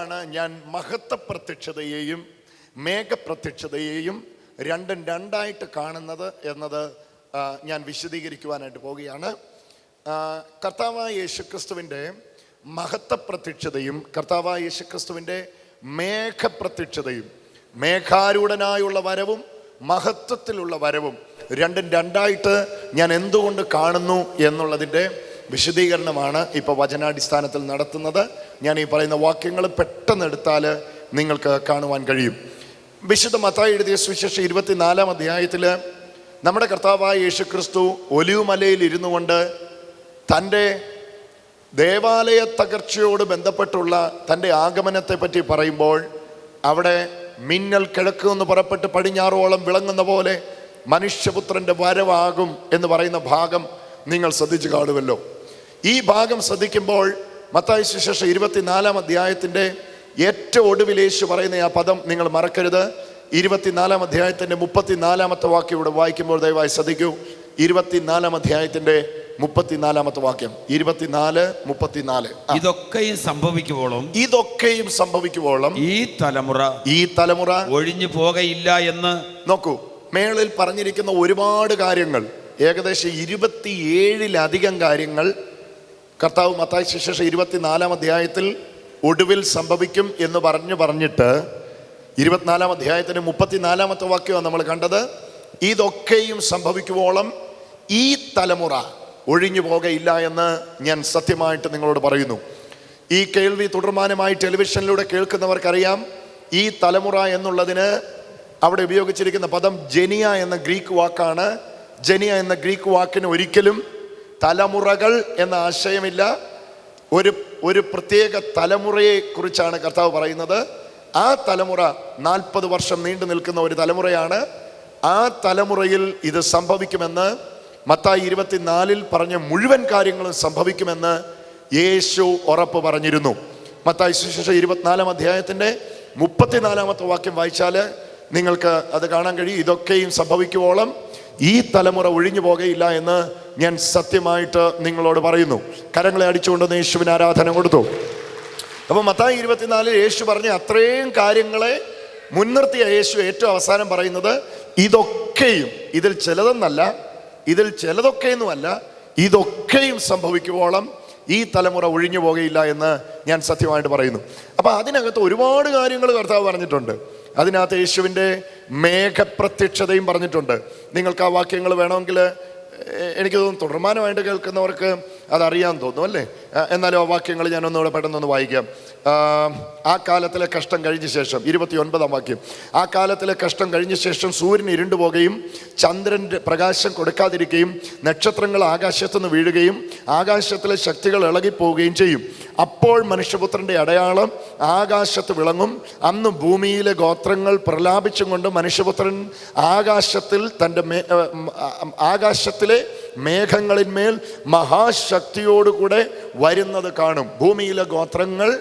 എന്തുകൊണ്ടാണ് ഞാൻ മഹത്വ പ്രത്യക്ഷതയെയും മേഘപ്രത്യക്ഷതയെയും രണ്ടും രണ്ടായിട്ട് കാണുന്നത് എന്നത് ഞാൻ വിശദീകരിക്കുവാനായിട്ട് പോവുകയാണ്. കർത്താവായ യേശുക്രിസ്തുവിന്റെ മഹത്വ പ്രത്യക്ഷതയും കർത്താവായ യേശുക്രിസ്തുവിന്റെ മേഘപ്രത്യക്ഷതയും മേഘാരൂഢനായുള്ള വരവും മഹത്വത്തിലുള്ള വരവും രണ്ടും രണ്ടായിട്ട് ഞാൻ എന്തുകൊണ്ട് കാണുന്നു എന്നുള്ളതിന്റെ വിശദീകരണമാണ് ഇപ്പോൾ വചനാടിസ്ഥാനത്തിൽ നടത്തുന്നത്. ഞാൻ ഈ പറയുന്ന വാക്യങ്ങൾ പെട്ടെന്ന് എടുത്താൽ നിങ്ങൾക്ക് കാണുവാൻ കഴിയും. വിശുദ്ധ മത്തായി എഴുതിയ സുവിശേഷം ഇരുപത്തിനാലാം അധ്യായത്തിൽ നമ്മുടെ കർത്താവായ യേശു ക്രിസ്തു ഒലിവുമലയിൽ ഇരുന്നു കൊണ്ട് തന്റെ ദേവാലയ തകർച്ചയോട് ബന്ധപ്പെട്ടുള്ള തന്റെ ആഗമനത്തെ പറ്റി പറയുമ്പോൾ അവിടെ മിന്നൽ കിഴക്ക് എന്ന് പുറപ്പെട്ട് പടിഞ്ഞാറോളം വിളങ്ങുന്ന പോലെ മനുഷ്യപുത്രന്റെ വരവാകും എന്ന് പറയുന്ന ഭാഗം നിങ്ങൾ ശ്രദ്ധിച്ചു കാണുമല്ലോ. ഈ ഭാഗം ശ്രദ്ധിക്കുമ്പോൾ മത്തായ സുശേഷം ഇരുപത്തിനാലാം അധ്യായത്തിന്റെ ഏറ്റവും ഒടുവിൽ യേശു പറയുന്ന ആ പദം നിങ്ങൾ മറക്കരുത്. ഇരുപത്തിനാലാം അധ്യായത്തിന്റെ മുപ്പത്തിനാലാമത്തെ വാക്യം ഇവിടെ വായിക്കുമ്പോൾ ദയവായി ശ്രദ്ധിക്കൂ. ഇരുപത്തിനാലാം അധ്യായത്തിന്റെ മുപ്പത്തിനാലാമത്തെ വാക്യം. ഇരുപത്തിനാല് മുപ്പത്തിനാല്. ഇതൊക്കെയും സംഭവിക്കുവോളം ഇതൊക്കെയും സംഭവിക്കുവോളം ഈ തലമുറ ഈ തലമുറ ഒഴിഞ്ഞു പോകയില്ല എന്ന് നോക്കൂ മേളിൽ പറഞ്ഞിരിക്കുന്ന ഒരുപാട് കാര്യങ്ങൾ ഏകദേശം ഇരുപത്തിയേഴിലധികം കാര്യങ്ങൾ കർത്താവ് മത്തായി ശിശേഷം ഇരുപത്തിനാലാം അധ്യായത്തിൽ ഒടുവിൽ സംഭവിക്കും എന്ന് പറഞ്ഞു പറഞ്ഞിട്ട് ഇരുപത്തിനാലാം അധ്യായത്തിന് മുപ്പത്തിനാലാമത്തെ വാക്യമാണ് നമ്മൾ കണ്ടത്. ഇതൊക്കെയും സംഭവിക്കുവോളം ഈ തലമുറ ഒഴിഞ്ഞു പോകയില്ല എന്ന് ഞാൻ സത്യമായിട്ട് നിങ്ങളോട് പറയുന്നു. ഈ കേൾവി തുടർമാനമായി ടെലിവിഷനിലൂടെ കേൾക്കുന്നവർക്കറിയാം ഈ തലമുറ എന്നുള്ളതിന് അവിടെ ഉപയോഗിച്ചിരിക്കുന്ന പദം ജനിയ എന്ന ഗ്രീക്ക് വാക്കാണ്. ജനിയ എന്ന ഗ്രീക്ക് വാക്കിന് ഒരിക്കലും തലമുറകൾ എന്ന ആശയമില്ല. ഒരു ഒരു പ്രത്യേക തലമുറയെ കുറിച്ചാണ് കർത്താവ് പറയുന്നത്. ആ തലമുറ നാൽപ്പത് വർഷം നീണ്ടു നിൽക്കുന്ന ഒരു തലമുറയാണ്. ആ തലമുറയിൽ ഇത് സംഭവിക്കുമെന്ന് മത്തായി ഇരുപത്തിനാലിൽ പറഞ്ഞ മുഴുവൻ കാര്യങ്ങളും സംഭവിക്കുമെന്ന് യേശു ഉറപ്പ് പറഞ്ഞിരുന്നു. മത്തായി സുശേഷ ഇരുപത്തിനാലാം അധ്യായത്തിന്റെ മുപ്പത്തിനാലാമത്തെ വാക്യം വായിച്ചാൽ നിങ്ങൾക്ക് അത് കാണാൻ കഴിയും. ഇതൊക്കെയും സംഭവിക്കുവോളം ഈ തലമുറ ഒഴിഞ്ഞു പോകയില്ല എന്ന് ഞാൻ സത്യമായിട്ട് നിങ്ങളോട് പറയുന്നു. കരങ്ങളെ അടിച്ചുകൊണ്ട് യേശുവിന് ആരാധന കൊടുത്തു. അപ്പോൾ മത്തായി ഇരുപത്തിനാലിൽ യേശു പറഞ്ഞ അത്രയും കാര്യങ്ങളെ മുൻനിർത്തിയ യേശു ഏറ്റവും അവസാനം പറയുന്നത് ഇതൊക്കെയും ഇതിൽ ചിലതെന്നല്ല ഇതിൽ ചിലതൊക്കെയൊന്നുമല്ല ഇതൊക്കെയും സംഭവിക്കുവോളം ഈ തലമുറ ഒഴിഞ്ഞു പോകയില്ല എന്ന് ഞാൻ സത്യമായിട്ട് പറയുന്നു. അപ്പോൾ അതിനകത്ത് ഒരുപാട് കാര്യങ്ങൾ കർത്താവ് പറഞ്ഞിട്ടുണ്ട്. അതിനകത്ത് യേശുവിന്റെ മേഘപ്രത്യക്ഷതയും പറഞ്ഞിട്ടുണ്ട്. നിങ്ങൾക്ക് ആ വാക്യങ്ങൾ വേണമെങ്കിൽ എനിക്ക് തോന്നുന്നു തുടർമാനമായിട്ട് കേൾക്കുന്നവർക്ക് അതറിയാൻ തോന്നും അല്ലേ? എന്നാലും വാക്യങ്ങൾ ഞാൻ ഒന്നുകൂടെ പെട്ടെന്നൊന്ന് വായിക്കാം. ആ, കാലത്തിലെ കഷ്ടം കഴിഞ്ഞ ശേഷം ഇരുപത്തി ഒൻപതാം വാക്യം. ആ കാലത്തിലെ കഷ്ടം കഴിഞ്ഞ ശേഷം സൂര്യൻ ഇരുണ്ടു പോകുകയും ചന്ദ്രന്റെ പ്രകാശം കൊടുക്കാതിരിക്കുകയും നക്ഷത്രങ്ങൾ ആകാശത്തു നിന്ന് വീഴുകയും ആകാശത്തിലെ ശക്തികൾ ഇളകിപ്പോവുകയും ചെയ്യും. അപ്പോൾ മനുഷ്യപുത്രന്റെ അടയാളം ആകാശത്ത് വിളങ്ങും. അന്ന് ഭൂമിയിലെ ഗോത്രങ്ങൾ പ്രലാപിച്ചും കൊണ്ട് മനുഷ്യപുത്രൻ ആകാശത്തിൽ തന്റെ മേ ആകാശത്തിലെ മേഘങ്ങളിന്മേൽ മഹാശക്തിയോടുകൂടെ വരുന്നത് കാണും. ഭൂമിയിലെ ഗോത്രങ്ങൾ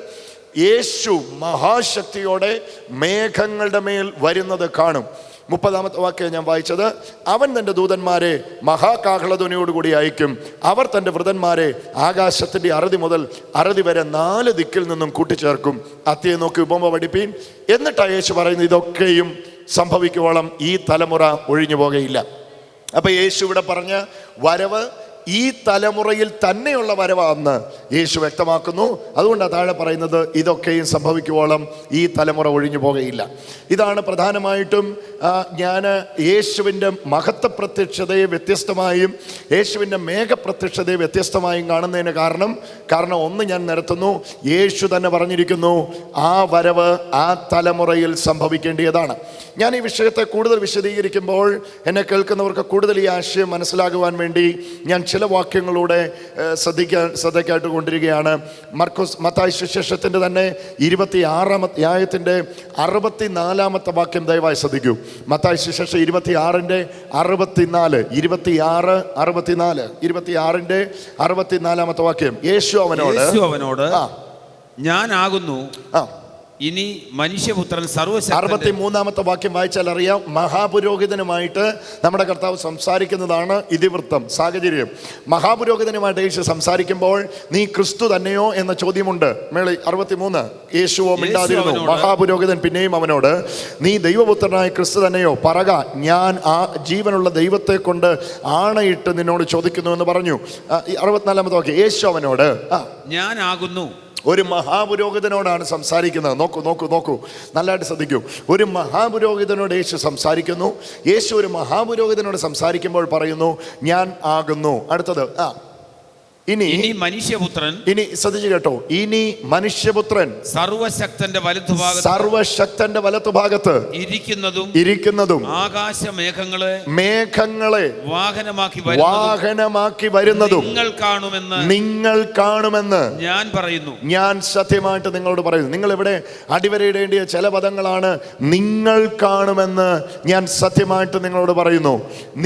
യേശു മഹാശക്തിയോടെ മേഘങ്ങളുടെ മേൽ വരുന്നത് കാണും. മുപ്പതാമത്തെ വാക്യം ഞാൻ വായിച്ചത് അവൻ തന്റെ ദൂതന്മാരെ മഹാകാഹളധ്വനിയോടുകൂടി അയക്കും. അവർ തന്റെ വൃതന്മാരെ ആകാശത്തിന്റെ അറുതി മുതൽ അറുതി വരെ നാല് ദിക്കിൽ നിന്നും കൂട്ടിച്ചേർക്കും. അത്തിയെ നോക്കി ഉപമ പഠിപ്പീൻ. എന്നിട്ട് യേശു പറയുന്നു ഇതൊക്കെയും സംഭവിക്കുവോളം ഈ തലമുറ ഒഴിഞ്ഞു പോകുകയില്ല അപ്പോൾ യേശു ഇവിടെ പറഞ്ഞ വരവ് ഈ തലമുറയിൽ തന്നെയുള്ള വരവാന്ന് യേശു വ്യക്തമാക്കുന്നു. അതുകൊണ്ടാണ് താഴെ പറയുന്നത് ഇതൊക്കെയും സംഭവിക്കുവോളം ഈ തലമുറ ഒഴിഞ്ഞു പോകുകയില്ല. ഇതാണ് പ്രധാനമായിട്ടും ഞാൻ യേശുവിന്റെ മഹത്വ പ്രത്യക്ഷതയെ വ്യത്യസ്തമായും യേശുവിന്റെ മേഘപ്രത്യക്ഷതയെ വ്യത്യസ്തമായും കാണുന്നതിന് കാരണം കാരണം ഒന്ന് ഞാൻ നിരത്തുന്നു യേശു തന്നെ പറഞ്ഞിരിക്കുന്നു ആ വരവ് ആ തലമുറയിൽ സംഭവിക്കേണ്ടിയതാണ്. ഞാൻ ഈ വിഷയത്തെ കൂടുതൽ വിശദീകരിക്കുമ്പോൾ എന്നെ കേൾക്കുന്നവർക്ക് കൂടുതൽ ഈ ആശയം മനസ്സിലാകുവാൻ വേണ്ടി ഞാൻ ചില വാക്യങ്ങളൂടെ ഏഹ്, ശ്രദ്ധിക്കാൻ ശ്രദ്ധയ്ക്കായിട്ട് കൊണ്ടിരിക്കുകയാണ്. മർക്കോസ് മത്തായ സുശേഷത്തിന്റെ തന്നെ ഇരുപത്തി ആറാമത്തെ ന്യായത്തിന്റെ അറുപത്തി നാലാമത്തെ വാക്യം ദയവായി ശ്രദ്ധിക്കൂ. മത്തായ സുശേഷം ഇരുപത്തി ആറിന്റെ അറുപത്തിനാല് അറുപത്തി അറുപത്തിനാല് ഇരുപത്തി ആറിന്റെ അറുപത്തിനാലാമത്തെ വാക്യം. യേശു അവനോട് അവനോട് ഞാനാകുന്നു. ആ. ഇനി മനുഷ്യപുത്രൻ അറുപത്തി സർവശക്തന്റെ മൂന്നാമത്തെ വാക്യം വായിച്ചാൽ അറിയാം. മഹാപുരോഹിതനുമായിട്ട് നമ്മുടെ കർത്താവ് സംസാരിക്കുന്നതാണ് ഇതിവൃത്തം സാഹചര്യം. മഹാപുരോഹിതനുമായിട്ട് യേശു സംസാരിക്കുമ്പോൾ നീ ക്രിസ്തു തന്നെയോ? എന്ന ചോദ്യമുണ്ട്. മേളി അറുപത്തിമൂന്ന്. യേശുവോ മിണ്ടാതിരുന്നു. മഹാപുരോഹിതൻ പിന്നെയും അവനോട് നീ ദൈവപുത്രനായ ക്രിസ്തു തന്നെയോ? പറക ഞാൻ ആ ജീവനുള്ള ദൈവത്തെ കൊണ്ട് ആണയിട്ട് നിന്നോട് ചോദിക്കുന്നു എന്ന് പറഞ്ഞു. അറുപത്തിനാലാമത്തെ വാക്യം. യേശു അവനോട് ഞാനാകുന്നു ഒരു മഹാപുരോഹിതനോടാണ് സംസാരിക്കുന്നത്. നോക്കൂ നോക്കൂ നോക്കൂ. നല്ലതായിട്ട് ശ്രദ്ധിക്കൂ. ഒരു മഹാപുരോഹിതനോട് യേശു സംസാരിക്കുന്നു. യേശു ഒരു മഹാപുരോഹിതനോട് സംസാരിക്കുമ്പോൾ പറയുന്നു ഞാൻ ആകുന്നു. അടുത്തത് ആ ഇനി ഇനി മനുഷ്യപുത്രൻ ഇനി ശ്രദ്ധിച്ചു കേട്ടോ. ഇനി മനുഷ്യപുത്രൻ സർവശക്തന്റെ വലത്തുഭാഗത്ത് സർവശക്തന്റെ വലത്തുഭാഗത്ത് ഇരിക്കുന്നതും ഇരിക്കുന്നതും ആകാശമേഘങ്ങളെ മേഘങ്ങളെ വാഹനമാക്കി വരുന്നതും വാഹനമാക്കി വരുന്നതും നിങ്ങൾ കാണുമെന്ന് നിങ്ങൾ കാണുമെന്ന് ഞാൻ പറയുന്നു. ഞാൻ സത്യമായിട്ട് നിങ്ങളോട് പറയുന്നു. നിങ്ങൾ ഇവിടെ അടിവരയിടേണ്ടിയ ചില പദങ്ങളാണ് നിങ്ങൾ കാണുമെന്ന് ഞാൻ സത്യമായിട്ട് നിങ്ങളോട് പറയുന്നു.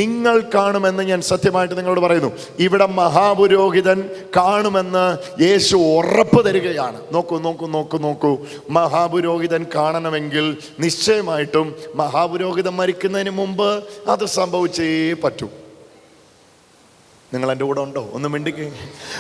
നിങ്ങൾ കാണുമെന്ന് ഞാൻ സത്യമായിട്ട് നിങ്ങളോട് പറയുന്നു. ഇവിടെ കാണുമെന്ന് യേശു ഉറപ്പ് തരികയാണ്. നോക്കൂ നോക്കൂ നോക്കൂ നോക്കൂ. മഹാപുരോഹിതൻ കാണണമെങ്കിൽ നിശ്ചയമായിട്ടും മഹാപുരോഹിതൻ മരിക്കുന്നതിന് മുമ്പ് അത് സംഭവിച്ചേ പറ്റൂ. നിങ്ങൾ എന്റെ കൂടെ ഉണ്ടോ? ഒന്ന് മിണ്ടിക്കേ.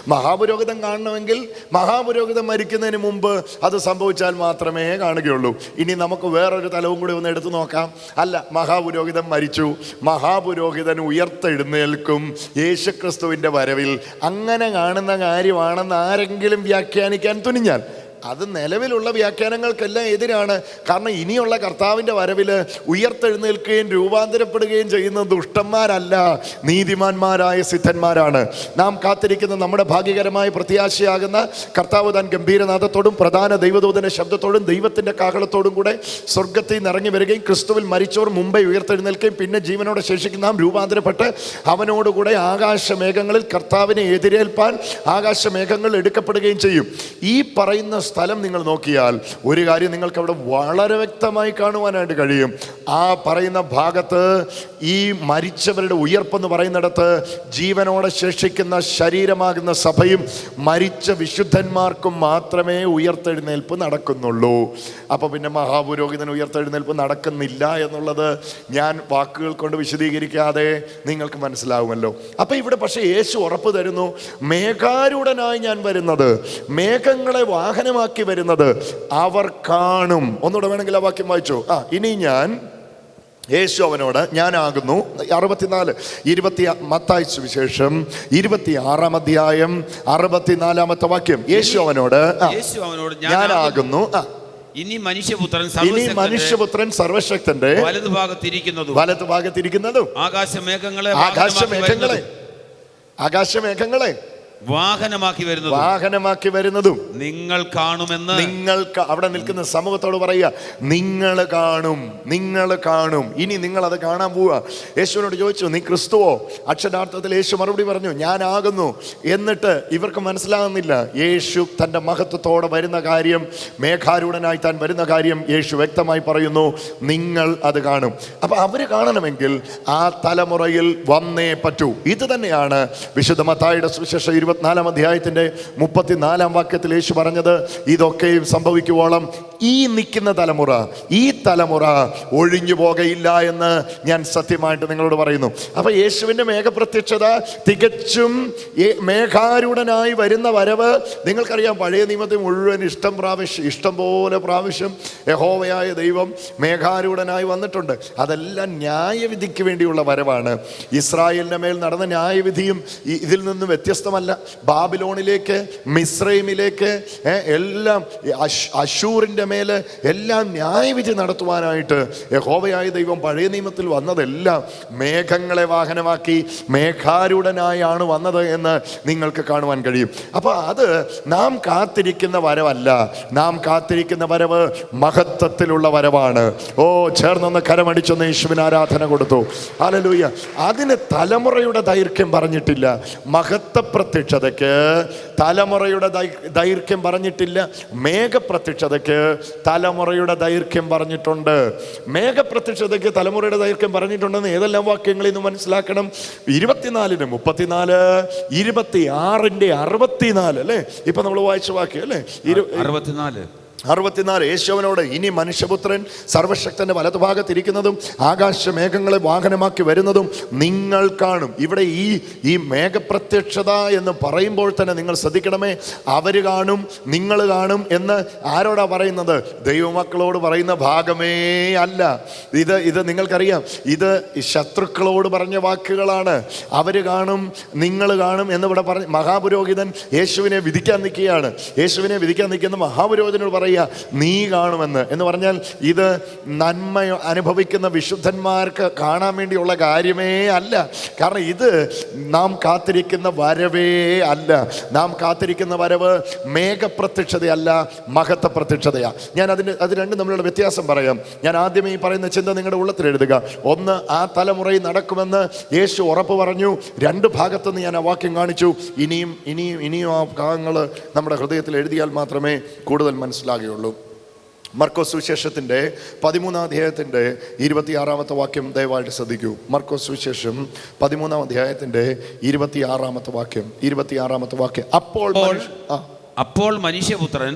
മഹാപുരോഹിതം കാണണമെങ്കിൽ മഹാപുരോഹിതം മരിക്കുന്നതിന് മുമ്പ് അത് സംഭവിച്ചാൽ മാത്രമേ കാണുകയുള്ളൂ. ഇനി നമുക്ക് വേറൊരു തലവും കൂടി ഒന്ന് എടുത്തു നോക്കാം. അല്ല മഹാപുരോഹിതൻ മരിച്ചു. മഹാപുരോഹിതൻ ഉയർത്തെഴുന്നേൽക്കും. യേശുക്രിസ്തുവിന്റെ വരവിൽ അങ്ങനെ കാണുന്ന കാര്യമാണെന്ന് ആരെങ്കിലും വ്യാഖ്യാനിക്കാൻ തുനിഞ്ഞാൽ അത് നിലവിലുള്ള വ്യാഖ്യാനങ്ങൾക്കെല്ലാം എതിരാണ്. കാരണം ഇനിയുള്ള കർത്താവിന്റെ വരവിൽ ഉയർത്തെഴുന്നേൽക്കുകയും രൂപാന്തരപ്പെടുകയും ചെയ്യുന്ന ദുഷ്ടന്മാരല്ല നീതിമാന്മാരായ സിദ്ധന്മാരാണ്. നാം കാത്തിരിക്കുന്ന നമ്മുടെ ഭാഗ്യകരമായ പ്രത്യാശയാകുന്ന കർത്താവ് താൻ ഗംഭീരനാഥത്തോടും പ്രധാന ദൈവദൂതന്റെ ശബ്ദത്തോടും ദൈവത്തിന്റെ കാഹളത്തോടും കൂടെ സ്വർഗത്തിൽ നിന്ന് ഇറങ്ങി വരികയും ക്രിസ്തുവിൽ മരിച്ചവർ മുമ്പേ ഉയർത്തെഴുന്നേൽക്കുകയും പിന്നെ ജീവനോടെ ശേഷിക്കുന്ന നാം രൂപാന്തരപ്പെട്ട് അവനോടുകൂടെ ആകാശമേഘങ്ങളിൽ കർത്താവിനെ എതിരേൽപ്പാൻ ആകാശമേഘങ്ങൾ എടുക്കപ്പെടുകയും ചെയ്യും. ഈ പറയുന്ന സ്ഥലം നിങ്ങൾ നോക്കിയാൽ ഒരു കാര്യം നിങ്ങൾക്ക് അവിടെ വളരെ വ്യക്തമായി കാണുവാനായിട്ട് കഴിയും. ആ പറയുന്ന ഭാഗത്ത് ഈ മരിച്ചവരുടെ ഉയർപ്പെന്ന് പറയുന്നിടത്ത് ജീവനോടെ ശേഷിക്കുന്ന ശരീരമാകുന്ന സഭയും മരിച്ച വിശുദ്ധന്മാർക്കും മാത്രമേ ഉയർത്തെഴുന്നേൽപ്പ് നടക്കുന്നുള്ളൂ. അപ്പോൾ പിന്നെ മഹാപുരോഹിതന് ഉയർത്തെഴുന്നേൽപ്പ് നടക്കുന്നില്ല എന്നുള്ളത് ഞാൻ വാക്കുകൾ കൊണ്ട് വിശദീകരിക്കാതെ നിങ്ങൾക്ക് മനസ്സിലാവുമല്ലോ. അപ്പോൾ ഇവിടെ പക്ഷേ യേശു ഉറപ്പ് തരുന്നു മേഘാരൂഢനായി ഞാൻ വരുന്നത് മേഘങ്ങളെ വാഹനമാക്കി വരുന്നത് അവർ കാണും. ഒന്നുകൂടെ വേണമെങ്കിൽ ആ വാക്യം വായിച്ചു? ആ ഇനി ഞാൻ യേശു അവനോട് ഞാനാകുന്നു. അറുപത്തിനാല് ഇരുപത്തി മത്തായ സുവിശേഷം ഇരുപത്തി ആറാം അധ്യായം അറുപത്തിനാലാമത്തെ വാക്യം. യേശു അവനോട് യേശു അവനോട് ഞാനാകുന്നു. ഇനി മനുഷ്യപുത്രൻ ഇനി മനുഷ്യപുത്രൻ സർവശക്തന്റെ വലതുഭാഗത്തിരിക്കുന്നതും ആകാശമേഘങ്ങളെ ആകാശമേഘങ്ങളെ ആകാശമേഘങ്ങളെ വാഹനമാക്കി വരുന്നത് വാഹനമാക്കി വരുന്നതും. നിങ്ങൾ കാണുമെന്ന് നിങ്ങൾക്ക് അവിടെ നിൽക്കുന്ന സമൂഹത്തോട് പറയുക നിങ്ങൾ കാണും നിങ്ങൾ കാണും. ഇനി നിങ്ങൾ അത് കാണാൻ പോവുക. യേശുവിനോട് ചോദിച്ചു നീ ക്രിസ്തുവോ? അക്ഷരാർത്ഥത്തിൽ യേശു മറുപടി പറഞ്ഞു ഞാനാകുന്നു. എന്നിട്ട് ഇവർക്ക് മനസ്സിലാകുന്നില്ല യേശു തന്റെ മഹത്വത്തോടെ വരുന്ന കാര്യം മേഘാരൂഢനായി താൻ വരുന്ന കാര്യം യേശു വ്യക്തമായി പറയുന്നു നിങ്ങൾ അത് കാണും. അപ്പൊ അവർ കാണണമെങ്കിൽ ആ തലമുറയിൽ വന്നേ പറ്റൂ. ഇത് തന്നെയാണ് വിശുദ്ധ മത്തായിയുടെ സുവിശേഷം ഇരുപത്തിനാലാം അധ്യായത്തിന്റെ മുപ്പത്തിനാലാം വാക്യത്തിൽ യേശു പറഞ്ഞത് ഇതൊക്കെയും സംഭവിക്കുവോളം ഈ നിൽക്കുന്ന തലമുറ ഈ തലമുറ ഒഴിഞ്ഞു പോകയില്ല എന്ന് ഞാൻ സത്യമായിട്ട് നിങ്ങളോട് പറയുന്നു. അപ്പൊ യേശുവിന്റെ മേഘപ്രത്യക്ഷത തികച്ചും മേഘാരൂഢനായി വരുന്ന വരവ് നിങ്ങൾക്കറിയാം പഴയ നിയമത്തിൽ മുഴുവൻ ഇഷ്ടം പ്രാവശ്യം ഇഷ്ടം പോലെ പ്രാവശ്യം യഹോവയായ ദൈവം മേഘാരൂഢനായി വന്നിട്ടുണ്ട്. അതെല്ലാം ന്യായവിധിക്ക് വേണ്ടിയുള്ള വരവാണ്. ഇസ്രായേലിന്റെ മേൽ നടന്ന ന്യായവിധിയും ഇതിൽ നിന്നും വ്യത്യസ്തമല്ല. ബാബിലോണിലേക്ക് മിസ്രൈമിലേക്ക് എല്ലാം ഈ മേൽ എല്ലാം ന്യായവിധി നടത്തുവാനായിട്ട് യഹോവയായ ദൈവം പഴയ നിയമത്തിൽ വന്നതെല്ലാം മേഘങ്ങളെ വാഹനമാക്കി മേഘാരൂഢനായാണ് വന്നത് എന്ന് നിങ്ങൾക്ക് കാണുവാൻ കഴിയും. അപ്പോൾ അത് നാം കാത്തിരിക്കുന്ന വരവല്ല. നാം കാത്തിരിക്കുന്ന വരവ് മഹത്വത്തിലുള്ള വരവാണ്. ഓ ചേർന്നൊന്ന് കരമടിച്ചൊന്ന് യേശുവിന് ആരാധന കൊടുത്തു. അലലൂയ്യ അതിന് തലമുറയുടെ ദൈർഘ്യം പറഞ്ഞിട്ടില്ല. മഹത്വ പ്രത്യക്ഷതയ്ക്ക് തലമുറയുടെ ദൈർഘ്യം പറഞ്ഞിട്ടില്ല. മേഘപ്രത്യക്ഷതയ്ക്ക് തലമുറയുടെ ദൈർഘ്യം പറഞ്ഞിട്ടുണ്ട്. മേഘപ്രത്യക്ഷതയ്ക്ക് തലമുറയുടെ ദൈർഘ്യം പറഞ്ഞിട്ടുണ്ടെന്ന് ഏതെല്ലാം വാക്യങ്ങളിൽ നിന്ന് മനസ്സിലാക്കണം? ഇരുപത്തിനാലിന് മുപ്പത്തിനാല് ഇരുപത്തി ആറിന്റെ അറുപത്തിനാല് അല്ലേ? ഇപ്പൊ നമ്മൾ വായിച്ച വാക്യം അല്ലേ? അറുപത്തിനാല്. അറുപത്തിനാല് യേശുവിനോട് ഇനി മനുഷ്യപുത്രൻ സർവശക്തന്റെ വലതുഭാഗത്തിരിക്കുന്നതും ആകാശമേഘങ്ങളെ വാഹനമാക്കി വരുന്നതും നിങ്ങൾ കാണും. ഇവിടെ ഈ ഈ മേഘപ്രത്യക്ഷത എന്ന് പറയുമ്പോൾ തന്നെ നിങ്ങൾ ശ്രദ്ധിക്കണമേ അവർ കാണും നിങ്ങൾ കാണും എന്ന് ആരോടാ പറയുന്നത്? ദൈവമക്കളോട് പറയുന്ന ഭാഗമേ അല്ല. ഇത് ഇത് നിങ്ങൾക്കറിയാം. ഇത് ശത്രുക്കളോട് പറഞ്ഞ വാക്കുകളാണ്. അവർ കാണും നിങ്ങൾ കാണും എന്നിവിടെ പറഞ്ഞ് മഹാപുരോഹിതൻ യേശുവിനെ വിധിക്കാൻ നിൽക്കുകയാണ്. യേശുവിനെ വിധിക്കാൻ നിൽക്കുന്ന മഹാപുരോഹിതനോട് പറയുക നീ കാണുമെന്ന്. എന്ന് പറഞ്ഞാൽ ഇത് നന്മ അനുഭവിക്കുന്ന വിശുദ്ധന്മാർക്ക് കാണാൻ വേണ്ടിയുള്ള കാര്യമേ അല്ല. കാരണം ഇത് നാം കാത്തിരിക്കുന്ന വരവേ അല്ല. നാം കാത്തിരിക്കുന്ന വരവ് മേഘപ്രത്യക്ഷതയല്ല മഹത്വ പ്രത്യക്ഷതയാണ് ഞാൻ അതിന് അത് രണ്ടും തമ്മിലുള്ള വ്യത്യാസം പറയാം. ഞാൻ ആദ്യമേ ഈ പറയുന്ന ചിന്ത നിങ്ങളുടെ ഉള്ളത്തിൽ എഴുതുക. ഒന്ന് ആ തലമുറയിൽ നടക്കുമെന്ന് യേശു ഉറപ്പ് പറഞ്ഞു. രണ്ട് ഭാഗത്തുനിന്ന് ഞാൻ ആ വാക്യം കാണിച്ചു. ഇനിയും ഇനിയും ഇനിയും ആ ഭാഗങ്ങൾ നമ്മുടെ ഹൃദയത്തിൽ എഴുതിയാൽ മാത്രമേ കൂടുതൽ മനസ്സിലാകുകയുള്ളൂ മർക്കോസ് സുവിശേഷത്തിന്റെ പതിമൂന്നാം അധ്യായത്തിന്റെ ഇരുപത്തിയാറാമത്തെ വാക്യം ദയവായിട്ട് ശ്രദ്ധിക്കൂ. മർക്കോസ് സുവിശേഷം പതിമൂന്നാം അധ്യായത്തിന്റെ ഇരുപത്തിയാറാമത്തെ വാക്യം ഇരുപത്തിയാറാമത്തെ വാക്യം. അപ്പോൾ അപ്പോൾ മനുഷ്യപുത്രൻ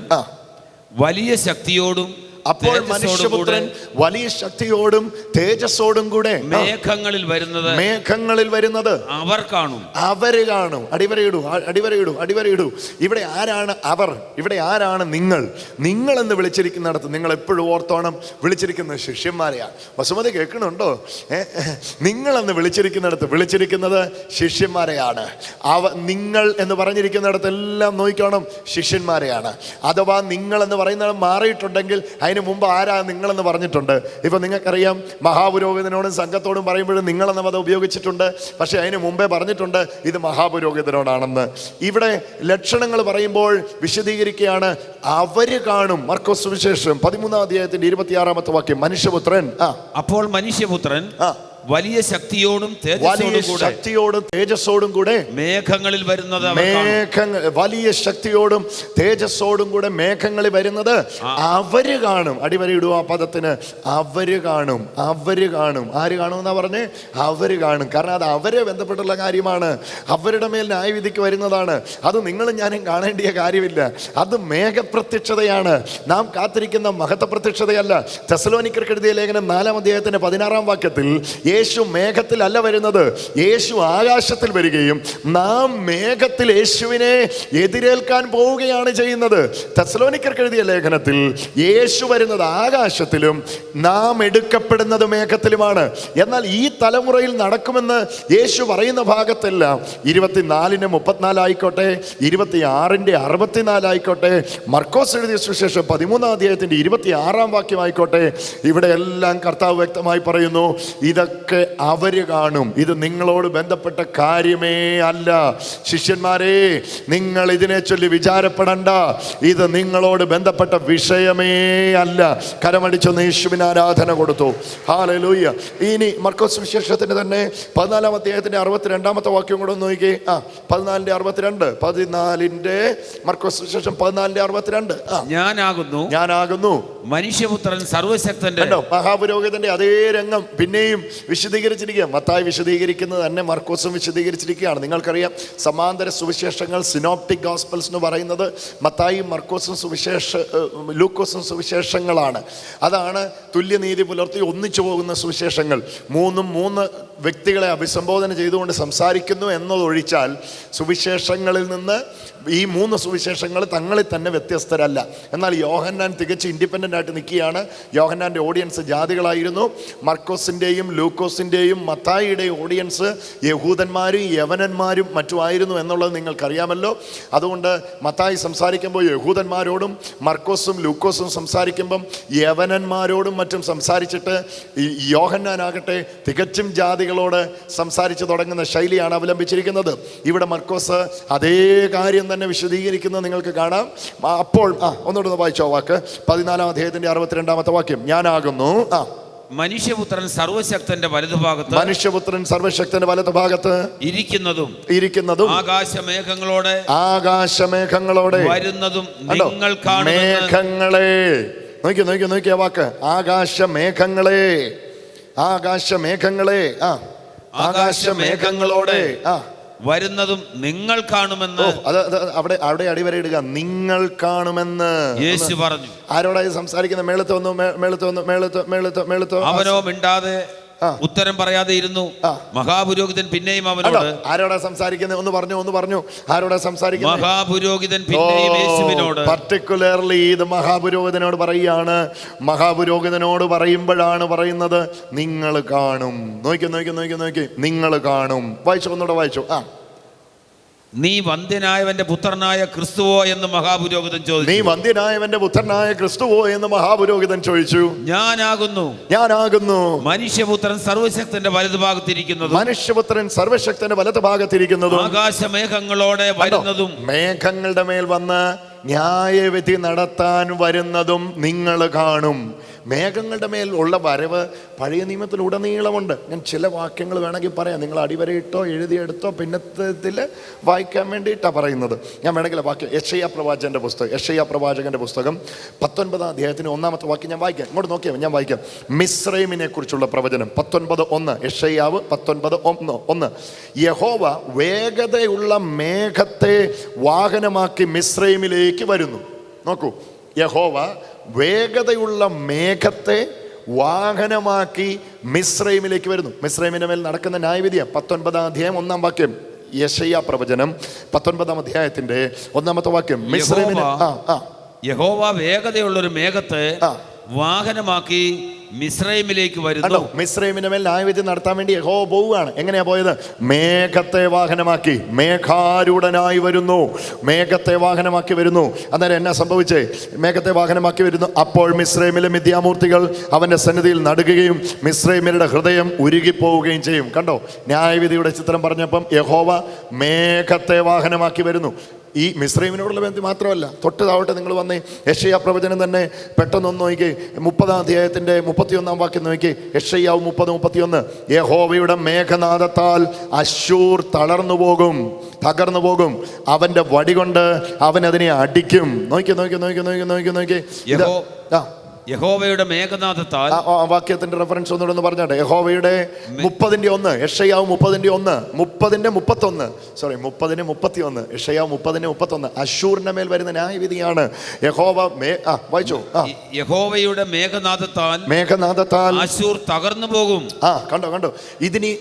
വലിയ ശക്തിയോടും അപ്പോൾ മനുഷ്യപുത്രൻ വലിയ ശക്തിയോടും തേജസ്സോടും കൂടെ മേഘങ്ങളിൽ വരുന്നത് മേഘങ്ങളിൽ വരുന്നത്. അവർ കാണും. അവർ കാണും. അടിവരയിടൂ അടിവരയിടൂ അടിവരയിടൂ. ഇവിടെ ആരാണ് അവർ? ഇവിടെ ആരാണ് നിങ്ങൾ? നിങ്ങൾ എന്ന് വിളിച്ചിരിക്കുന്നിടത്ത് നിങ്ങൾ എപ്പോഴും ഓർത്തോണം വിളിച്ചിരിക്കുന്ന ശിഷ്യന്മാരെയാണ് വസുമതി കേൾക്കണുണ്ടോ എന്ന് വിളിച്ചിരിക്കുന്നിടത്ത് വിളിച്ചിരിക്കുന്നത് ശിഷ്യന്മാരെയാണ്. അവ നിങ്ങൾ എന്ന് പറഞ്ഞിരിക്കുന്നിടത്തെല്ലാം നോക്കിക്കോണം ശിഷ്യന്മാരെയാണ്. അഥവാ നിങ്ങൾ എന്ന് പറയുന്നത് മാറിയിട്ടുണ്ടെങ്കിൽ അതിന് മുമ്പ് ആരാ നിങ്ങളെന്ന് പറഞ്ഞിട്ടുണ്ട്. ഇപ്പം നിങ്ങൾക്കറിയാം മഹാപുരോഹിതനോടും സംഘത്തോടും പറയുമ്പോഴും നിങ്ങളെന്ന പദം ഉപയോഗിച്ചിട്ടുണ്ട്. പക്ഷേ അതിന് മുമ്പേ പറഞ്ഞിട്ടുണ്ട് ഇത് മഹാപുരോഹിതനോടാണെന്ന്. ഇവിടെ ലക്ഷണങ്ങൾ പറയുമ്പോൾ വിശദീകരിക്കുകയാണ് അവർ കാണും. മർക്കോസ് സുവിശേഷം പതിമൂന്നാം അധ്യായത്തിന്റെ ഇരുപത്തിയാറാമത്തെ വാക്യം. മനുഷ്യപുത്രൻ. ആ. അപ്പോൾ മനുഷ്യപുത്രൻ ആ. വലിയ ശക്തിയോടും വലിയ ശക്തിയോടും തേജസ്സോടും കൂടെ മേഘങ്ങളിൽ വരുന്നത് മേഘങ്ങൾ വലിയ ശക്തിയോടും തേജസ്സോടും കൂടെ മേഘങ്ങളിൽ വരുന്നത് അവർ കാണും. അടിവരയിടുക ആ പദത്തിന് അവർ കാണും. അവർ കാണും. ആര് കാണും കാണുമെന്നാ പറഞ്ഞേ? അവർ കാണും. കാരണം അത് അവരെ ബന്ധപ്പെട്ടുള്ള കാര്യമാണ്. അവരുടെ മേൽ ന്യായവിധിക്ക് വരുന്നതാണ്. അത് നിങ്ങളും ഞാനും കാണേണ്ടിയ കാര്യമില്ല. അത് മേഘപ്രത്യക്ഷതയാണ്. നാം കാത്തിരിക്കുന്ന മഹത്വപ്രത്യക്ഷതയല്ല. തെസലോനിക്കർക്ക് എഴുതിയ ലേഖനം നാലാം അധ്യായത്തിന്റെ പതിനാറാം വാക്യത്തിൽ യേശു മേഘത്തിലല്ല വരുന്നത്. യേശു ആകാശത്തിൽ വരികയും നാം മേഘത്തിൽ യേശുവിനെ എതിരേൽക്കാൻ പോവുകയാണ് ചെയ്യുന്നത്. തെസലോനിക്കർക്ക് എഴുതിയ ലേഖനത്തിൽ യേശു വരുന്നത് ആകാശത്തിലും നാം എടുക്കപ്പെടുന്നത് മേഘത്തിലുമാണ്. എന്നാൽ ഈ തലമുറയിൽ നടക്കുമെന്ന് യേശു പറയുന്ന ഭാഗത്തെല്ലാം ഇരുപത്തിനാലിന് മുപ്പത്തിനാലായിക്കോട്ടെ ഇരുപത്തി ആറിന്റെ അറുപത്തിനാലായിക്കോട്ടെ മർക്കോസ് എഴുതിയ സുശേഷം പതിമൂന്നാം അധ്യായത്തിന്റെ ഇരുപത്തി ആറാം വാക്യമായിക്കോട്ടെ ഇവിടെ എല്ലാം കർത്താവ് വ്യക്തമായി പറയുന്നു ഇതൊക്കെ അവർ കാണും. ഇത് നിങ്ങളോട് ബന്ധപ്പെട്ട കാര്യമേ അല്ല. ശിഷ്യന്മാരെ നിങ്ങൾ ഇതിനെ ചൊല്ലി വിചാരപ്പെടണ്ട. ഇത് നിങ്ങളോട് ബന്ധപ്പെട്ട വിഷയമേ അല്ല. കരമടിച്ചൊന്ന് യേശുവിന് ആരാധന കൊടുത്തു. ഹാലലൂയ്യ ഇനി മർക്കോസ് വിശേഷത്തിന് തന്നെ പതിനാലാം അധ്യായത്തിന്റെ അറുപത്തിരണ്ടാമത്തെ വാക്യം കൂടെ ഒന്ന് നോക്കിയേ ആ പതിനാലിന്റെ അറുപത്തിരണ്ട്. പതിനാലിന്റെ മർക്കോസ് വിശേഷം പതിനാലിന്റെ അറുപത്തിരണ്ട്. ഞാനാകുന്നു. ഞാനാകുന്നു. മനുഷ്യപുത്രൻ സർവശക്തന്റെ മഹാപുരോഹിതന്റെ അതേ രംഗം. പിന്നെയും വിശദീകരിച്ചിരിക്കുക. മത്തായി വിശദീകരിക്കുന്നത് തന്നെ മർക്കോസും വിശദീകരിച്ചിരിക്കുകയാണ്. നിങ്ങൾക്കറിയാം സമാന്തര സുവിശേഷങ്ങൾ സിനോപ്റ്റിക് ഗോസ്പൽസ് എന്ന് പറയുന്നത് മത്തായി മർക്കോസും സുവിശേഷ ലൂക്കോസും സുവിശേഷങ്ങളാണ്. അതാണ് തുല്യനീതി പുലർത്തി ഒന്നിച്ചു പോകുന്ന സുവിശേഷങ്ങൾ. മൂന്നും മൂന്ന് വ്യക്തികളെ അഭിസംബോധന ചെയ്തുകൊണ്ട് സംസാരിക്കുന്നു എന്നതൊഴിച്ചാൽ സുവിശേഷങ്ങളിൽ നിന്ന് ഈ മൂന്ന് സുവിശേഷങ്ങൾ തങ്ങളിൽ തന്നെ വ്യത്യസ്തരല്ല. എന്നാൽ യോഹന്നാൻ തികച്ച് ഇൻഡിപെൻഡന്റ് ആയിട്ട് നിൽക്കുകയാണ്. യോഹന്നാന്റെ ഓഡിയൻസ് ജാതികളായിരുന്നു. മർക്കോസിന്റെയും ലൂക്കോസിന്റെയും മത്തായിയുടെയും ഓഡിയൻസ് യഹൂദന്മാരും യവനന്മാരും മറ്റുമായിരുന്നു എന്നുള്ളത് നിങ്ങൾക്കറിയാമല്ലോ. അതുകൊണ്ട് മത്തായി സംസാരിക്കുമ്പോൾ യഹൂദന്മാരോടും മർക്കോസും ലൂക്കോസും സംസാരിക്കുമ്പം യവനന്മാരോടും മറ്റും സംസാരിച്ചിട്ട് യോഹന്നാനാകട്ടെ തികച്ചും ജാതികളോട് സംസാരിച്ച് തുടങ്ങുന്ന ശൈലിയാണ് അവലംബിച്ചിരിക്കുന്നത്. ഇവിടെ മർക്കോസ് അതേ കാര്യം തന്നെ വിശദീകരിക്കുന്നത് നിങ്ങൾക്ക് കാണാം. അപ്പോൾ ആ ഒന്നുകൂടെ ഒന്ന് വായിച്ചോ വാക്ക്. പതിനാലാം അധ്യായത്തിന്റെ അറുപത്തിരണ്ടാമത്തെ വാക്യം. ഞാനാകുന്നു. ആ. മനുഷ്യപുത്രൻ സർവശക്തന്റെ വലതുഭാഗത്ത് മനുഷ്യപുത്രൻ സർവശക്തന്റെ വലതുഭാഗത്ത് ഇരിക്കുന്നതും ഇരിക്കുന്നതും ആകാശമേഘങ്ങളോടെ ആകാശമേഘങ്ങളോടെ വരുന്നതും? നിങ്ങൾ മേഘങ്ങളെ. നോക്കി നോക്കി നോക്കിയ വാക്ക്. ആകാശമേഘങ്ങളെ. ആകാശമേഘങ്ങളെ. ആ. ആകാശമേഘങ്ങളോടെ ആ. വരുന്നതും നിങ്ങൾ കാണുമെന്ന് അവിടെ അവിടെ അടിവരയിടുക. നിങ്ങൾ കാണുമെന്ന്. യേശു പറഞ്ഞു. ആരോടായി സംസാരിക്കുന്ന മേളത്തോന്നു മേളത്തോന്നു മേളത്തോ മേളത്തോ വന്നു മേളത്ത് മേളത്ത് മേളത്ത് അവനോ മിണ്ടാതെ. ഉത്തരം പറയാതെ ഇരുന്നു. മഹാപുരോഹിതൻ പിന്നെയും അവനോട് ആരോടാ സംസാരിക്കുന്നത് ഒന്ന് പറഞ്ഞു ഒന്ന് പറഞ്ഞു. ആരോടാ സംസാരിക്കുന്നത് മഹാപുരോഹിതൻ പിന്നെയും യേശുവിനോട്. പർട്ടിക്കുലർലി ഇത് മഹാപുരോഹിതനോട് പറയുകയാണ് മഹാപുരോഹിതനോട് പറയുമ്പോഴാണ് പറയുന്നത് നിങ്ങൾ കാണും. നോക്കി നോക്കി നോക്കി നോക്കി നിങ്ങൾ കാണും. വായിച്ചു ഒന്നുകൂടെ വായിച്ചു. ആ. നീ വന്ധ്യനായവന്റെ പുത്രനായ ക്രിസ്തുവോ എന്ന് മഹാപുരോഹിതൻ ചോദിച്ചു. നീ വന്ധ്യനായവന്റെ പുത്രനായ ക്രിസ്തുവോ എന്ന് മഹാപുരോഹിതൻ ചോദിച്ചു. ഞാനാകുന്നു. ഞാനാകുന്നു. മനുഷ്യപുത്രൻ സർവശക്തന്റെ വലതുഭാഗത്തിരിക്കുന്നത് മനുഷ്യപുത്രൻ സർവശക്തന്റെ ആകാശ ആകാശമേഘങ്ങളോടെ വരുന്നതും മേഘങ്ങളുടെ മേൽ വന്ന് ന്യായവിധി നടത്താൻ വരുന്നതും നിങ്ങൾ കാണും. മേഘങ്ങളുടെ മേൽ ഉള്ള വരവ് പഴയ നിയമത്തിൽ ഉടനീളമുണ്ട് ഞാൻ ചില വാക്യങ്ങൾ വേണമെങ്കിൽ പറയാം. നിങ്ങൾ അടിവരയിട്ടോ എഴുതിയെടുത്തോ പിന്നത്തിൽ വായിക്കാൻ വേണ്ടിയിട്ടാണ് പറയുന്നത്. ഞാൻ വേണമെങ്കിൽ വാക്യം യക്ഷയ പ്രവാചകന്റെ പുസ്തകം യക്ഷയ പ്രവാചകന്റെ പുസ്തകം. പത്തൊൻപതാം അധ്യായത്തിന് ഒന്നാമത്തെ വാക്യം ഞാൻ വായിക്കാം. ഇങ്ങോട്ട് നോക്കിയാൽ ഞാൻ വായിക്കാം. മിശ്രൈമിനെ കുറിച്ചുള്ള പ്രവചനം. പത്തൊൻപത് ഒന്ന്. യക്ഷയാവ് പത്തൊൻപത് ഒന്ന് ഒന്ന്. യഹോവ വേഗതയുള്ള മേഘത്തെ വാഹനമാക്കി മിശ്രൈമിലേക്ക് വരുന്നു. നോക്കൂ. യഹോവ വേഗതയുള്ള മേഘത്തെ വാഹനമാക്കി മിശ്രൈമിലേക്ക് വരുന്നു. മിശ്രൈമിന്റെ മേൽ നടക്കുന്ന ന്യായവിധിയ. പത്തൊൻപതാം അധ്യായം ഒന്നാം വാക്യം. യശയ്യ പ്രവചനം. പത്തൊൻപതാം അധ്യായത്തിന്റെ ഒന്നാമത്തെ വാക്യം. മിശ്രൈമിന് യഹോവ വേഗതയുള്ള ഒരു മേഘത്തെ വാഹനമാക്കി മിസ്രൈമിലേക്ക് വരുന്നു. മിശ്രൈമിന്റെ മേൽ ന്യായവിധി നടത്താൻ വേണ്ടി യഹോ പോവുകയാണ്. എങ്ങനെയാ പോയത്? മേഘത്തെ വാഹനമാക്കി. മേഘാരൂഢനായി വരുന്നു. മേഘത്തെ വാഹനമാക്കി വരുന്നു. അന്നേരം എന്നാ സംഭവിച്ചേ? മേഘത്തെ വാഹനമാക്കി വരുന്നു. അപ്പോൾ മിശ്രൈമിലെ മിഥ്യാമൂർത്തികൾ അവന്റെ സന്നിധിയിൽ നടുകയും മിശ്രൈമിയുടെ ഹൃദയം ഉരുകിപ്പോവുകയും ചെയ്യും. കണ്ടോ? ന്യായവിധിയുടെ ചിത്രം പറഞ്ഞപ്പം യഹോവ മേഘത്തെ വാഹനമാക്കി വരുന്നു. ഈ മിശ്രീമിനോടുള്ള ബന്ധം മാത്രമല്ല തൊട്ട് താവട്ടെ നിങ്ങൾ വന്നേ യക്ഷയ പ്രവചനം തന്നെ പെട്ടെന്നൊന്ന് നോക്കി മുപ്പതാം അധ്യായത്തിന്റെ മുപ്പത്തിയൊന്നാം വാക്യം നോക്കി യക്ഷയ്യാവ് മുപ്പത് മുപ്പത്തിയൊന്ന്. യഹോവയുടെ മേഘനാഥത്താൽ അശൂർ തളർന്നു പോകും തകർന്നു പോകും. അവന്റെ വടി കൊണ്ട് അവൻ അതിനെ അടിക്കും നോക്കി നോക്കി നോക്കി നോക്കി നോക്കി നോക്കി ഇത് ആ. യഹോവയുടെ മേഘനാഥത്താൽ വാക്യത്തിന്റെ റെഫറൻസ് ഒന്നുകൂടെ ഒന്ന് പറഞ്ഞാട്ടെ. യഹോവയുടെ മുപ്പതിന്റെ ഒന്ന് യഷയാവ് മുപ്പതിന്റെ ഒന്ന് മുപ്പതിന്റെ മുപ്പത്തൊന്ന്. സോറി മുപ്പതിന് മുപ്പത്തി ഒന്ന് യഷയാവ് മുപ്പതിന് മുപ്പത്തൊന്ന്. അശൂറിന്റെ മേൽ വരുന്ന ന്യായവിധിയാണ്. യഹോവ മേ ആ വായിച്ചു? യഹോവയുടെ മേഘനാഥത്താൽ മേഘനാഥത്താൽ അശൂർ തകർന്നു പോകും. ആ കണ്ടോ കണ്ടോ. ഇതിനി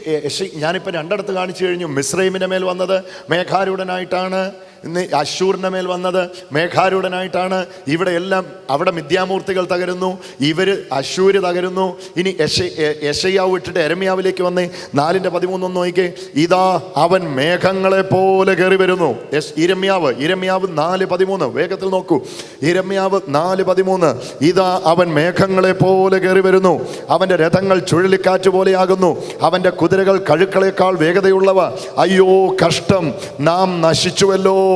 ഞാനിപ്പോ രണ്ടിടത്ത് കാണിച്ചു കഴിഞ്ഞു. മിസ്രൈമിന്റെ മേൽ വന്നത് മേഘാരൂഢനായിട്ടാണ്. ഇന്ന് അശൂറിന്റെ മേൽ വന്നത് മേഘാരൂഢനായിട്ടാണ്. ഇവിടെ എല്ലാം അവിടെ മിഥ്യാമൂർത്തികൾ തകരുന്നു. ഇവർ അശൂര് തകരുന്നു. ഇനി യശ യശയ്യാവ് വിട്ടിട്ട് എരമ്യാവിലേക്ക് വന്ന് നാലിന്റെ പതിമൂന്നൊന്ന് നോക്കിക്കേ. ഇതാ അവൻ മേഘങ്ങളെ പോലെ കയറി വരുന്നു. ഇരമ്യാവ് ഇരമ്യാവ് നാല് പതിമൂന്ന്. വേഗത്തിൽ നോക്കൂ. ഇരമ്യാവ് നാല് പതിമൂന്ന്. ഇതാ അവൻ മേഘങ്ങളെ പോലെ കയറി വരുന്നു. അവന്റെ രഥങ്ങൾ ചുഴലിക്കാറ്റ് പോലെയാകുന്നു. അവന്റെ കുതിരകൾ കഴുക്കളേക്കാൾ വേഗതയുള്ളവ. അയ്യോ കഷ്ടം. നാം നശിച്ചുവല്ലോ.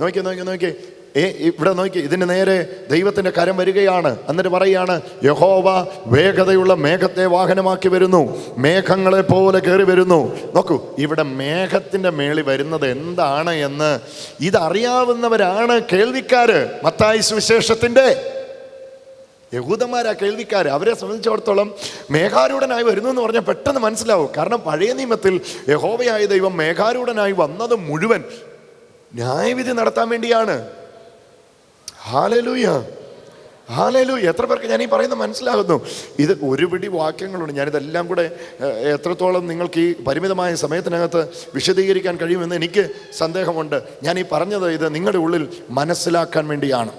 നോക്കി നോക്കി നോക്കി. ഏ ഇവിടെ നോക്കി ഇതിന് നേരെ ദൈവത്തിന്റെ കരം വരികയാണ്. എന്നിട്ട് പറയാണ് യഹോവ വേഗതയുള്ള മേഘത്തെ വാഹനമാക്കി വരുന്നു. മേഘങ്ങളെ പോലെ കയറി വരുന്നു. നോക്കൂ ഇവിടെ മേഘത്തിന്റെ മേളി വരുന്നത് എന്താണ് എന്ന് ഇതറിയാവുന്നവരാണ് കേൾവിക്കാര്. മത്തായി സുവിശേഷത്തിന്റെ യഹൂദന്മാരാ കേൾവിക്കാർ അവരെ സംബന്ധിച്ചിടത്തോളം മേഘാരൂഢനായി വരുന്നു എന്ന് പറഞ്ഞാൽ പെട്ടെന്ന് മനസ്സിലാവും. കാരണം പഴയ നിയമത്തിൽ യഹോവയായ ദൈവം മേഘാരൂഢനായി വന്നത് മുഴുവൻ ന്യായവിധി നടത്താൻ വേണ്ടിയാണ്. ഹാലലൂയ ഹാലലൂയ എത്ര പേർക്ക് ഞാൻ ഈ പറയുന്നത് മനസ്സിലാകുന്നു. ഇത് ഒരുപിടി വാക്യങ്ങളുണ്ട്. ഞാനിതെല്ലാം കൂടെ എത്രത്തോളം നിങ്ങൾക്ക് ഈ പരിമിതമായ സമയത്തിനകത്ത് വിശദീകരിക്കാൻ കഴിയുമെന്ന് എനിക്ക് സന്ദേഹമുണ്ട്. ഞാൻ ഈ പറഞ്ഞത് ഇത് നിങ്ങളുടെ ഉള്ളിൽ മനസ്സിലാക്കാൻ വേണ്ടിയാണ്.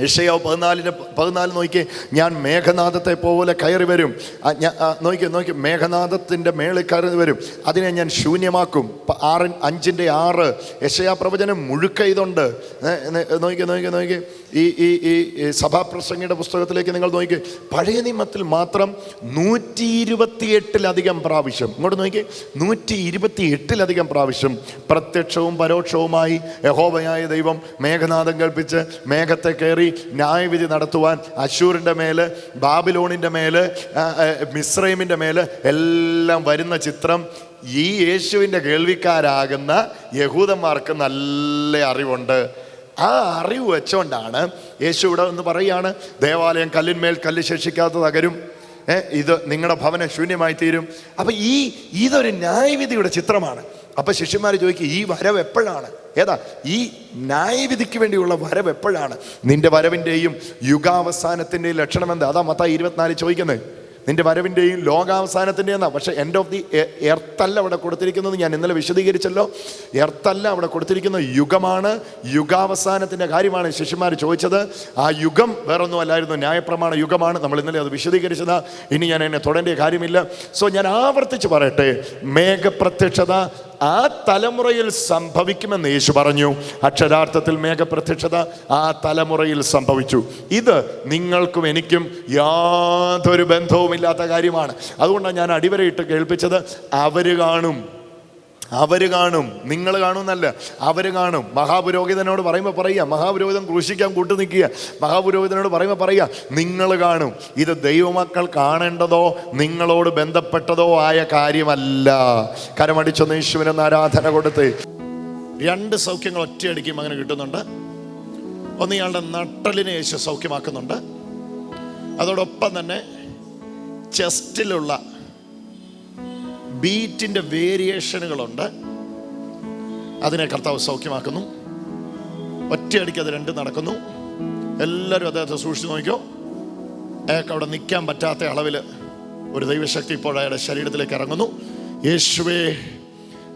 യക്ഷയാവ് പതിനാലിന് പതിനാല് നോക്കി ഞാൻ മേഘനാഥത്തെ പോലെ കയറി വരും. നോക്കി നോക്കി മേഘനാഥത്തിന്റെ മേളിൽ കയറി വരും. അതിനെ ഞാൻ ശൂന്യമാക്കും. ആറ് അഞ്ചിന്റെ ആറ്. യശയാ പ്രവചനം മുഴുക്ക ഇതുണ്ട്. നോക്കി നോക്കി നോക്കി. ഈ ഈ ഈ സഭാപ്രസംഗിയുടെ പുസ്തകത്തിലേക്ക് നിങ്ങൾ നോക്കി. പഴയ നിയമത്തിൽ മാത്രം നൂറ്റി ഇരുപത്തിയെട്ടിലധികം പ്രാവശ്യം ഇങ്ങോട്ട് നോക്കി. നൂറ്റി ഇരുപത്തി എട്ടിലധികം പ്രാവശ്യം പ്രത്യക്ഷവും പരോക്ഷവുമായി യഹോവയായ ദൈവം മേഘനാഥം കൽപ്പിച്ച് മേഘത്തെ കയറി ന്യായവിധി നടത്തുവാൻ അശൂറിന്റെ മേൽ ബാബിലോണിന്റെ മേൽ മിസ്രൈമിന്റെ മേൽ എല്ലാം വരുന്ന ചിത്രം ഈ യേശുവിന്റെ കേൾവിക്കാരാകുന്ന യഹൂദന്മാർക്ക് നല്ല അറിവുണ്ട്. ആ അറിവ് വെച്ചുകൊണ്ടാണ് യേശു ഇവിടെ എന്ന് പറയുകയാണ് ദേവാലയം കല്ലിന്മേൽ കല്ല് ശേഷിക്കാത്ത തകരും. ഇത് നിങ്ങളുടെ ഭവനം ശൂന്യമായി തീരും അപ്പം ഈ ഇതൊരു ന്യായവിധിയുടെ ചിത്രമാണ്. അപ്പൊ ശിഷ്യന്മാർ ചോദിക്കും ഈ വരവ് എപ്പോഴാണ്? ഏതാ ഈ ന്യായവിധിക്ക് വേണ്ടിയുള്ള വരവ് എപ്പോഴാണ്? നിന്റെ വരവിന്റെയും യുഗാവസാനത്തിന്റെയും ലക്ഷണം എന്താ? അതാ മത്ത ഇരുപത്തിനാല് ചോദിക്കുന്നത്. നിന്റെ വരവിന്റെയും ലോകാവസാനത്തിന്റെ എന്നാ പക്ഷെ എൻഡ് ഓഫ് ദി എർത്തല്ല അവിടെ കൊടുത്തിരിക്കുന്നത്. ഞാൻ ഇന്നലെ വിശദീകരിച്ചല്ലോ. എർത്തല്ല അവിടെ കൊടുത്തിരിക്കുന്ന യുഗമാണ് യുഗാവസാനത്തിന്റെ കാര്യമാണ്. ശിഷ്യന്മാർ ചോദിച്ചത് ആ യുഗം വേറൊന്നും അല്ലായിരുന്നു. ന്യായപ്രമാണ യുഗമാണ്. നമ്മൾ ഇന്നലെ അത് വിശദീകരിച്ചത്. ഇനി ഞാൻ എന്നെ തുടരേണ്ട കാര്യമില്ല. സോ ഞാൻ ആവർത്തിച്ച് പറയട്ടെ. മേഘപ്രത്യക്ഷത ആ തലമുറയിൽ സംഭവിക്കുമെന്ന് യേശു പറഞ്ഞു. അക്ഷരാർത്ഥത്തിൽ മേഘപ്രത്യക്ഷത ആ തലമുറയിൽ സംഭവിച്ചു. ഇത് നിങ്ങൾക്കും എനിക്കും യാതൊരു ബന്ധവുമില്ലാത്ത കാര്യമാണ്. അതുകൊണ്ടാണ് ഞാൻ അടിവരയിട്ട് കേൾപ്പിച്ചത്. അവർ കാണും. അവർ കാണും നിങ്ങൾ കാണുമെന്നല്ല അവർ കാണും. മഹാപുരോഹിതനോട് പറയുമ്പോൾ പറയുക മഹാപുരോഹിതൻ ക്രൂശിക്കാൻ കൂട്ടു നിൽക്കുക. മഹാപുരോഹിതനോട് പറയുമ്പോൾ പറയുക നിങ്ങൾ കാണും. ഇത് ദൈവമക്കൾ കാണേണ്ടതോ നിങ്ങളോട് ബന്ധപ്പെട്ടതോ ആയ കാര്യമല്ല. കരമടിച്ചൊന്ന് യേശുവിനെന്ന് ആരാധന കൊടുത്ത്. രണ്ട് സൗഖ്യങ്ങൾ ഒറ്റയടിക്കും അങ്ങനെ കിട്ടുന്നുണ്ട്. ഒന്ന് ഇയാളുടെ നട്ടലിനെ യേശു സൗഖ്യമാക്കുന്നുണ്ട്. അതോടൊപ്പം തന്നെ ചെസ്റ്റിലുള്ള ബീറ്റിന്റെ വേരിയേഷനുകളുണ്ട്. അതിനെ കർത്താവ് സൗഖ്യമാക്കുന്നു. ഒറ്റയടിക്ക് അത് രണ്ടും നടക്കുന്നു. എല്ലാവരും അദ്ദേഹത്തെ സൂക്ഷിച്ചു നോക്കിയോ അയാൾക്ക് അവിടെ നിൽക്കാൻ പറ്റാത്ത അളവിൽ ഒരു ദൈവശക്തി ഇപ്പോൾ അയാളുടെ ശരീരത്തിലേക്ക് ഇറങ്ങുന്നു. യേശുവേ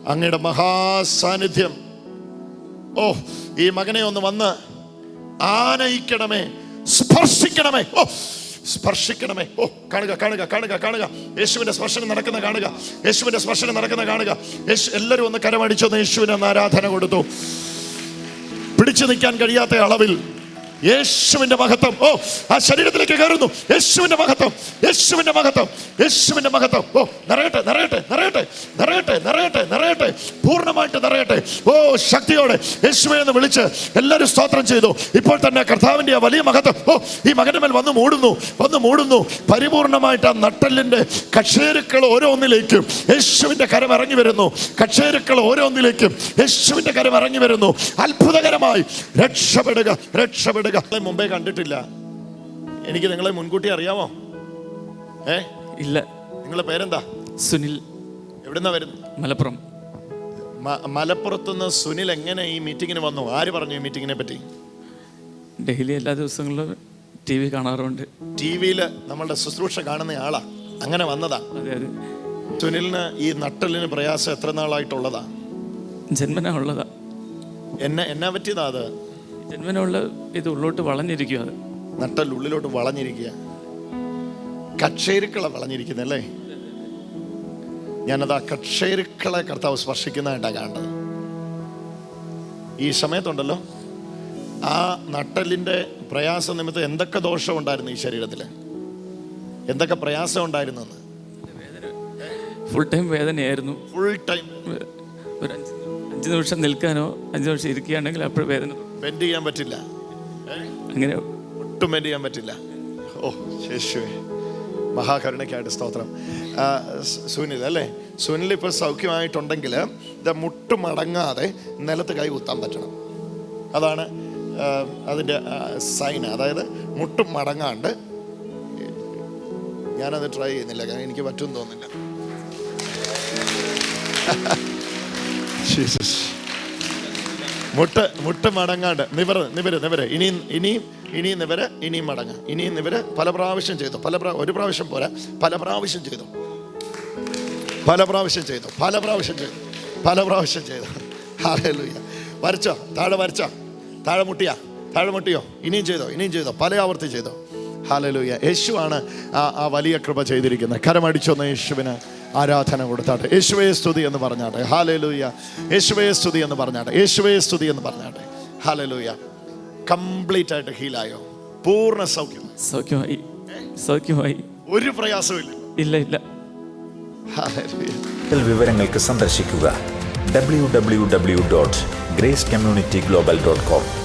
അങ്ങയുടെ മഹാസാന്നിധ്യം. ഓ ഈ മകനെ ഒന്ന് വന്ന് ആനയിക്കണമേ സ്പർശിക്കണമേ. ഓ സ്പർശിക്കണമേ. ഓ കാണുക കാണുക കാണുക കാണുക. യേശുവിന്റെ സ്പർശനം നടക്കുന്ന കാണുക. യേശുവിന്റെ സ്പർശനം നടക്കുന്ന കാണുക. യേശു എല്ലാവരും ഒന്ന് കരമടിച്ചൊന്ന് യേശുവിനെ ആരാധന കൊടുത്തു. പിടിച്ചു നിൽക്കാൻ കഴിയാത്ത അളവിൽ യേശുവിന്റെ മഹത്വം. ഓ ആ ശരീരത്തിലേക്ക് കയറുന്നു. യേശുവിന്റെ മഹത്വം. യേശുവിന്റെ മഹത്വം. യേശുവിന്റെ മഹത്വം. ഓ നിറയട്ടെ നിറയട്ടെ നിറയട്ടെ നിറയട്ടെ നിറയട്ടെ നിറയട്ടെ പൂർണമായിട്ട് നിറയട്ടെ. ഓ ശക്തിയോടെ യേശുവെ എന്ന് വിളിച്ച് എല്ലാവരും സ്തോത്രം ചെയ്തു. ഇപ്പോൾ തന്നെ കർത്താവിന്റെ ആ വലിയ മഹത്വം. ഓ ഈ മകന്റെ മേൽ വന്ന് മൂടുന്നു വന്ന് മൂടുന്നു. പരിപൂർണമായിട്ട് ആ നട്ടലിന്റെ കക്ഷേരുക്കൾ ഓരോന്നിലേക്കും യേശുവിന്റെ കരം ഇറങ്ങി വരുന്നു. കക്ഷേരുക്കൾ ഓരോന്നിലേക്കും യേശുവിന്റെ കരം ഇറങ്ങി വരുന്നു. അത്ഭുതകരമായി രക്ഷപ്പെടുക രക്ഷപ്പെടുക. നിങ്ങളെ മുമ്പേ കണ്ടിട്ടില്ല. എനിക്ക് നിങ്ങളെ മുൻകൂട്ടി അറിയാമോ? ഏ? ഇല്ല. നിങ്ങളെ പേരെന്താ? സുനിൽ. എവിടുന്നാ വരുന്നത്? മലപ്പുറം. മലപ്പുറത്തുനിന്ന് സുനിൽ എങ്ങനെ ഈ മീറ്റിങ്ങിന് വന്നു? ആര് പറഞ്ഞു ഈ മീറ്റിങ്ങിനെ പറ്റി? ഡെയിലി എല്ലാ ദിവസങ്ങളിലും ടി വി കാണാറുണ്ട്. ടി വിയിൽ നമ്മളുടെ ശുശ്രൂഷ കാണുന്ന ആളാ. അങ്ങനെ വന്നതാ. അതെ അതെ. സുനിലിന് ഈ നട്ടലിന് പ്രയാസം എത്ര നാളായിട്ടുള്ളതാ? ജന്മനാ ഉള്ളതാ. എന്നെ എന്നാ പറ്റിയതാ അത്? ജന്മന ഉള്ള ഇത് ഉള്ളോട്ട് വളഞ്ഞിരിക്കുക അത് നട്ടൽ ഉള്ളിലോട്ട് വളഞ്ഞിരിക്കുക കക്ഷേരുക്കളെ വളഞ്ഞിരിക്കുന്നല്ലേ ഞാനത് ആ കക്ഷേരുക്കളെ കർത്താവ് സ്പർശിക്കുന്നതായിട്ടാണ് കാണേണ്ടത് ഈ സമയത്തുണ്ടല്ലോ ആ നട്ടലിന്റെ പ്രയാസം നിമിത്തം എന്തൊക്കെ ദോഷം ഉണ്ടായിരുന്നു ഈ ശരീരത്തിൽ എന്തൊക്കെ പ്രയാസം ഉണ്ടായിരുന്നു എന്ന് ഫുൾ ടൈം വേദനയായിരുന്നു. ഫുൾ ടൈം ഒരു അഞ്ച് അഞ്ച് നിമിഷം നിൽക്കാനോ അഞ്ച് നിമിഷം ഇരിക്കുകയാണെങ്കിൽ അപ്പോൾ വേദന തുടങ്ങും. ബെൻഡ് ചെയ്യാൻ പറ്റില്ല. അങ്ങനെ ഒട്ടും ബെൻഡ് ചെയ്യാൻ പറ്റില്ല. ഓ ശേഷുവേ മഹാകരുണയ്ക്കായിട്ട് സ്തോത്രം. സുനിൽ അല്ലേ? സുനിൽ ഇപ്പോൾ സൗഖ്യമായിട്ടുണ്ടെങ്കിൽ ഇത് മുട്ട് മടങ്ങാതെ നിലത്ത് കൈ കുത്താൻ പറ്റണം. അതാണ് അതിന്റെ സൈൻ അതായത് മുട്ടും മടങ്ങാണ്ട് ഞാനത് ട്രൈ ചെയ്യുന്നില്ല. കാരണം എനിക്ക് പറ്റുമെന്ന് തോന്നുന്നില്ല. ജീസസ് മുട്ട് മുട്ട് മടങ്ങാണ്ട്. നിവർ നിവര് നിവര്. ഇനിയും ഇനിയും ഇനിയും നിവര് ഇനിയും മടങ്ങ. ഇനിയും നിവര് പല പ്രാവശ്യം ചെയ്തു. പല പ്രാ ഒരു പ്രാവശ്യം പോരാ. പല പ്രാവശ്യം ചെയ്തു. പല പ്രാവശ്യം ചെയ്തു. പല പ്രാവശ്യം ചെയ്തു. പല പ്രാവശ്യം ചെയ്തു. ഹാലൂയ വരച്ചോ? താഴെ വരച്ചോ? താഴെ മുട്ടിയാ? താഴെ മുട്ടിയോ? ഇനിയും ചെയ്തോ? ഇനിയും ചെയ്തോ? പല ആവർത്തി ചെയ്തോ? ഹാലലൂയ യേശുവാണ് ആ ആ വലിയ കൃപ ചെയ്തിരിക്കുന്നത്. കരമടിച്ചൊന്ന് യേശുവിന്? ആരാധന കൊടുത്താട്ടെ. യേശുവേ സ്തുതി എന്ന് പറഞ്ഞാട്ടെ. ഹാലലൂയ യേശുവേ സ്തുതി എന്ന് പറഞ്ഞാട്ടെ. യേശുവേ സ്തുതി എന്ന് പറഞ്ഞാട്ടെ. ഹാലലൂയ കംപ്ലീറ്റ് ആയിട്ട് ഹീലായോ പൂർണ സൗഖ്യം. സൗഖ്യമായി. സൗഖ്യമായി. ഒരു പ്രയാസവും ഇല്ല. ഇല്ല വിവരങ്ങൾക്ക് സന്ദർശിക്കുക. W W W dot grace community global dot com